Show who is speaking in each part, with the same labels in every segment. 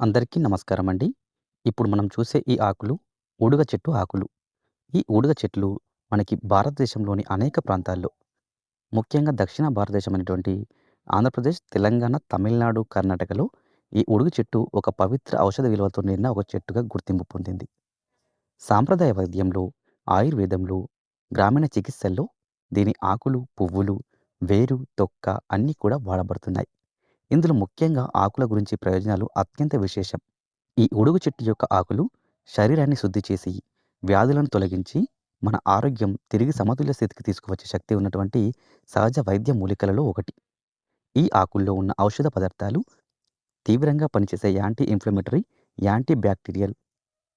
Speaker 1: అందరికీ నమస్కారం అండి. ఇప్పుడు మనం చూసే ఈ ఆకులు ఊడుగ చెట్టు ఆకులు. ఈ ఊడుగ చెట్లు మనకి భారతదేశంలోని అనేక ప్రాంతాల్లో, ముఖ్యంగా దక్షిణ భారతదేశమైనటువంటి ఆంధ్రప్రదేశ్, తెలంగాణ, తమిళనాడు, కర్ణాటకలో ఈ ఉడుగు చెట్టు ఒక పవిత్ర ఔషధ విలువతో నిండిన ఒక చెట్టుగా గుర్తింపు పొందింది. సాంప్రదాయ వైద్యంలో, ఆయుర్వేదంలో, గ్రామీణ చికిత్సల్లో దీని ఆకులు, పువ్వులు, వేరు, తొక్క అన్నీ కూడా వాడబడుతున్నాయి. ఇందులో ముఖ్యంగా ఆకుల గురించి ప్రయోజనాలు అత్యంత విశేషం. ఈ ఉడుగు చెట్టు యొక్క ఆకులు శరీరాన్ని శుద్ధి చేసి, వ్యాధులను తొలగించి, మన ఆరోగ్యం తిరిగి సమతుల్య స్థితికి తీసుకువచ్చే శక్తి ఉన్నటువంటి సహజ వైద్య మూలికలలో ఒకటి. ఈ ఆకుల్లో ఉన్న ఔషధ పదార్థాలు తీవ్రంగా పనిచేసే anti inflammatory, anti bacterial,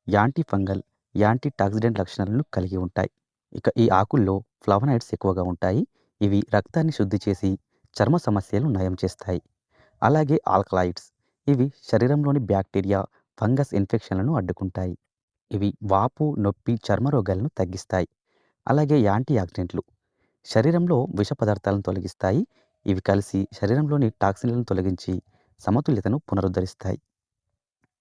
Speaker 1: anti fungal, antioxidant లక్షణాలను కలిగి ఉంటాయి. ఇక ఈ ఆకుల్లో ఫ్లవనాయిడ్స్ ఎక్కువగా ఉంటాయి. ఇవి రక్తాన్ని శుద్ధి చేసి, చర్మ సమస్యలు నయం చేస్తాయి. అలాగే ఆల్కలాయిడ్స్ ఇవి శరీరంలోని బ్యాక్టీరియా, ఫంగస్ ఇన్ఫెక్షన్లను అడ్డుకుంటాయి. ఇవి వాపు, నొప్పి, చర్మ రోగాలను తగ్గిస్తాయి. అలాగే యాంటీ ఆక్సిడెంట్లు శరీరంలో విష పదార్థాలను తొలగిస్తాయి. ఇవి కలిసి శరీరంలోని టాక్సిన్లను తొలగించి సమతుల్యతను పునరుద్ధరిస్తాయి.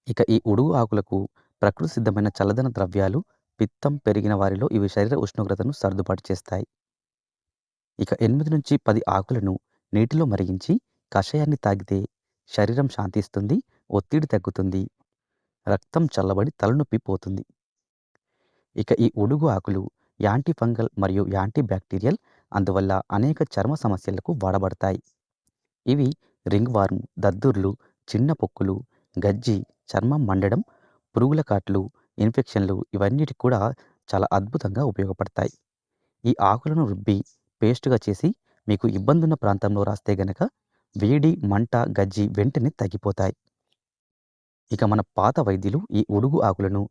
Speaker 1: ఇక ఈ ఉడుగు ఆకులకు ప్రకృతి సిద్ధమైన చల్లదన ద్రవ్యాలు, పిత్తం పెరిగిన వారిలో ఇవి శరీర ఉష్ణోగ్రతను సర్దుబాటు చేస్తాయి. ఇక 8-10 ఆకులను నీటిలో మరిగించి కషాయాన్ని తాగితే శరీరం శాంతిస్తుంది, ఒత్తిడి తగ్గుతుంది, రక్తం చల్లబడి తలనొప్పి పోతుంది. ఇక ఈ ఉడుగు ఆకులు యాంటీ ఫంగల్ మరియు యాంటీ బ్యాక్టీరియల్ అందువల్ల అనేక చర్మ సమస్యలకు వాడబడతాయి. ఇవి రింగ్ వార్మ్, దద్దుర్లు, చిన్న పొక్కులు, గజ్జి, చర్మం మండడం, పురుగుల కాట్లు, ఇన్ఫెక్షన్లు ఇవన్నిటికి కూడా చాలా అద్భుతంగా ఉపయోగపడతాయి. ఈ ఆకులను రుబ్బి పేస్ట్‌గా చేసి మీకు ఇబ్బందున్న ప్రాంతంలో రాస్తే గనక వేడి, మంట, గజ్జి వెంటనే తగ్గిపోతాయి. ఇక మన పాత వైద్యులు ఈ ఉడుగు ఆకులను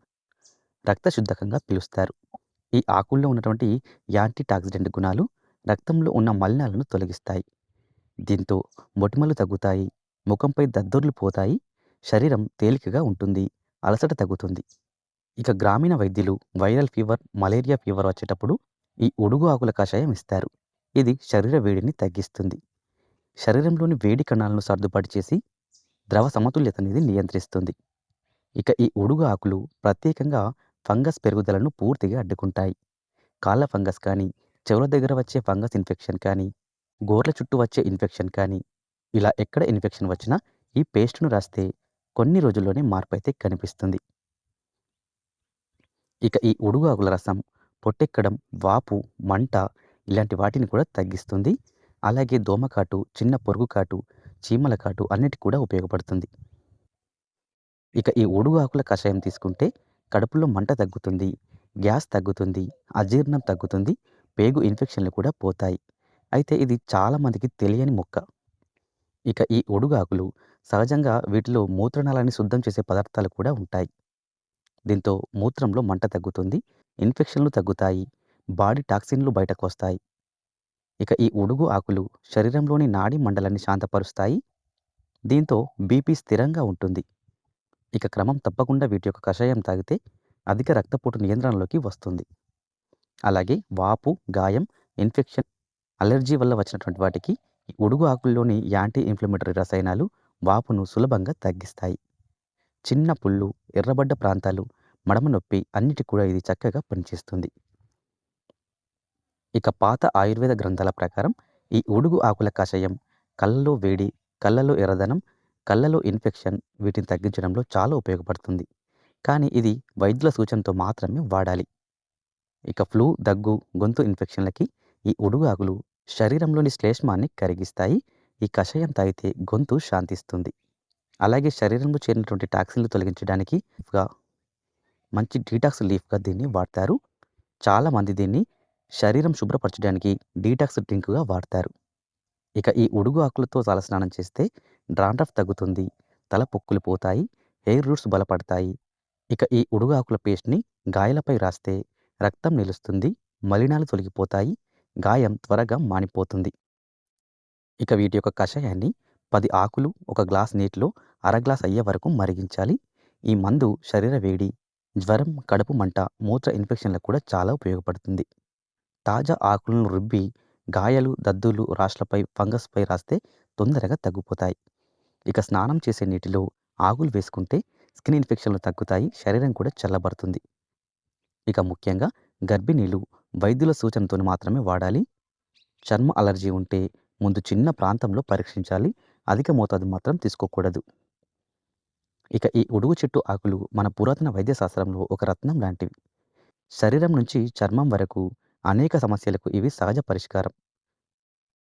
Speaker 1: రక్తశుద్ధకంగా పిలుస్తారు. ఈ ఆకుల్లో ఉన్నటువంటి యాంటీటాక్సిడెంట్ గుణాలు రక్తంలో ఉన్న మలినాలను తొలగిస్తాయి. దీంతో మొటిమలు తగ్గుతాయి, ముఖంపై దద్దుర్లు పోతాయి, శరీరం తేలికగా ఉంటుంది, అలసట తగ్గుతుంది. ఇక గ్రామీణ వైద్యులు వైరల్ ఫీవర్, మలేరియా ఫీవర్ వచ్చేటప్పుడు ఈ ఉడుగు ఆకుల కషాయం ఇస్తారు. ఇది శరీర వేడిని తగ్గిస్తుంది. శరీరంలోని వేడి కణాలను సర్దుబాటు చేసి ద్రవ సమతుల్యత అనేది నియంత్రిస్తుంది. ఇక ఈ ఉడుగు ఆకులు ప్రత్యేకంగా ఫంగస్ పెరుగుదలను పూర్తిగా అడ్డుకుంటాయి. కాళ్ళ ఫంగస్ కానీ, చెవుల దగ్గర వచ్చే ఫంగస్ ఇన్ఫెక్షన్ కానీ, గోర్ల చుట్టూ వచ్చే ఇన్ఫెక్షన్ కానీ, ఇలా ఎక్కడ ఇన్ఫెక్షన్ వచ్చినా ఈ పేస్ట్‌ను రాస్తే కొన్ని రోజుల్లోనే మార్పు అయితే కనిపిస్తుంది. ఇక ఈ ఉడుగు ఆకుల రసం పొట్టెక్కడం, వాపు, మంట ఇలాంటి వాటిని కూడా తగ్గిస్తుంది. అలాగే దోమకాటు, చిన్న పొరుగు కాటు, చీమల కాటు అన్నిటికి కూడా ఉపయోగపడుతుంది. ఇక ఈ ఒడుగు ఆకుల కషాయం తీసుకుంటే కడుపులో మంట తగ్గుతుంది, గ్యాస్ తగ్గుతుంది, అజీర్ణం తగ్గుతుంది, పేగు ఇన్ఫెక్షన్లు కూడా పోతాయి. అయితే ఇది చాలామందికి తెలియని మొక్క. ఇక ఈ ఒడుగాకులు సహజంగా వీటిలో మూత్రనాళాన్ని శుద్ధం చేసే పదార్థాలు కూడా ఉంటాయి. దీంతో మూత్రంలో మంట తగ్గుతుంది, ఇన్ఫెక్షన్లు తగ్గుతాయి, బాడీ టాక్సిన్లు బయటకొస్తాయి. ఇక ఈ ఉడుగు ఆకులు శరీరంలోని నాడీ మండలాన్ని శాంతపరుస్తాయి. దీంతో బీపీ స్థిరంగా ఉంటుంది. ఇక క్రమం తప్పకుండా వీటి యొక్క కషాయం తాగితే అధిక రక్తపోటు నియంత్రణలోకి వస్తుంది. అలాగే వాపు, గాయం, ఇన్ఫెక్షన్, అలెర్జీ వల్ల వచ్చినటువంటి వాటికి ఉడుగు ఆకుల్లోని యాంటీ ఇన్‌ఫ్లమేటరీ రసాయనాలు వాపును సులభంగా తగ్గిస్తాయి. చిన్న పుళ్ళు, ఎర్రబడ్డ ప్రాంతాలు, మడమ నొప్పి అన్నిటికి కూడా ఇది చక్కగా పనిచేస్తుంది. ఇక పాత ఆయుర్వేద గ్రంథాల ప్రకారం ఈ ఉడుగు ఆకుల కషాయం కళ్ళలో వేడి, కళ్ళలో ఎర్రదనం, కళ్ళలో ఇన్ఫెక్షన్ వీటిని తగ్గించడంలో చాలా ఉపయోగపడుతుంది. కానీ ఇది వైద్యుల సూచనతో మాత్రమే వాడాలి. ఇక ఫ్లూ, దగ్గు, గొంతు ఇన్ఫెక్షన్లకి ఈ ఉడుగు ఆకులు శరీరంలోని శ్లేష్మాన్ని కరిగిస్తాయి. ఈ కషాయం తాగితే గొంతు శాంతిస్తుంది. అలాగే శరీరంలో చేరినటువంటి టాక్సిన్లు తొలగించడానికి మంచి డీటాక్స్ లీఫ్‌గా దీన్ని వాడతారు. చాలామంది దీన్ని శరీరం శుభ్రపరచడానికి డీటాక్స్ డ్రింక్‌గా వాడతారు. ఇక ఈ ఉడుగు ఆకులతో తలస్నానం చేస్తే డ్రాండ్రఫ్ తగ్గుతుంది, తల పొక్కులు పోతాయి, హెయిర్ రూట్స్ బలపడతాయి. ఇక ఈ ఉడుగు ఆకుల పేస్ట్‌ని గాయాలపై రాస్తే రక్తం నిలుస్తుంది, మలినాలు తొలగిపోతాయి, గాయం త్వరగా మానిపోతుంది. ఇక వీటి యొక్క కషాయాన్ని పది ఆకులు ఒక గ్లాస్ నీటిలో అర గ్లాస్ అయ్యే వరకు మరిగించాలి. ఈ మందు శరీర వేడి, జ్వరం, కడుపు మంట, మూత్ర ఇన్ఫెక్షన్లకు కూడా చాలా ఉపయోగపడుతుంది. తాజా ఆకులను రుబ్బి గాయాలు, దద్దులు రాష్లపై ఫంగస్‌పై రాస్తే తొందరగా తగ్గిపోతాయి. ఇక స్నానం చేసే నీటిలో ఆకులు వేసుకుంటే స్కిన్ ఇన్ఫెక్షన్లు తగ్గుతాయి శరీరం కూడా చల్లబడుతుంది. ఇక ముఖ్యంగా గర్భిణీలు వైద్యుల సూచనతో మాత్రమే వాడాలి. చర్మ అలర్జీ ఉంటే ముందు చిన్న ప్రాంతంలో పరీక్షించాలి అధిక మోతాదు మాత్రం తీసుకోకూడదు. ఇక ఈ ఉడుగు చెట్టు ఆకులు మన పురాతన వైద్యశాస్త్రంలో ఒక రత్నం లాంటివి. శరీరం నుంచి చర్మం వరకు అనేక సమస్యలకు ఇవి సహజ పరిష్కారం.